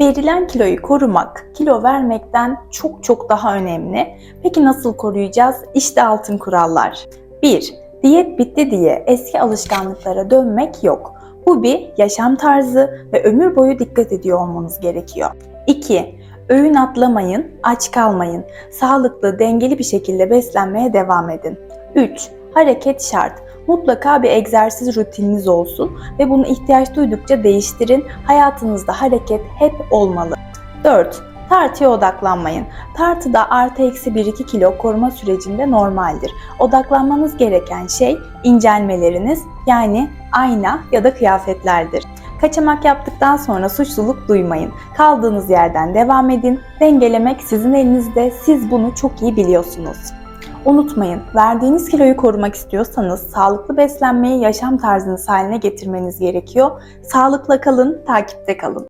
Verilen kiloyu korumak, kilo vermekten çok çok daha önemli. Peki nasıl koruyacağız? İşte altın kurallar. 1. Diyet bitti diye eski alışkanlıklara dönmek yok. Bu bir yaşam tarzı ve ömür boyu dikkat ediyor olmanız gerekiyor. 2. Öğün atlamayın, aç kalmayın. Sağlıklı, dengeli bir şekilde beslenmeye devam edin. 3. Hareket şart. Mutlaka bir egzersiz rutininiz olsun ve bunu ihtiyaç duydukça değiştirin. Hayatınızda hareket hep olmalı. 4. Tartıya odaklanmayın. Tartıda artı eksi 1-2 kilo koruma sürecinde normaldir. Odaklanmanız gereken şey incelmeleriniz yani ayna ya da kıyafetlerdir. Kaçamak yaptıktan sonra suçluluk duymayın. Kaldığınız yerden devam edin. Dengelemek sizin elinizde. Siz bunu çok iyi biliyorsunuz. Unutmayın, verdiğiniz kiloyu korumak istiyorsanız sağlıklı beslenmeyi yaşam tarzınız haline getirmeniz gerekiyor. Sağlıkla kalın, takipte kalın.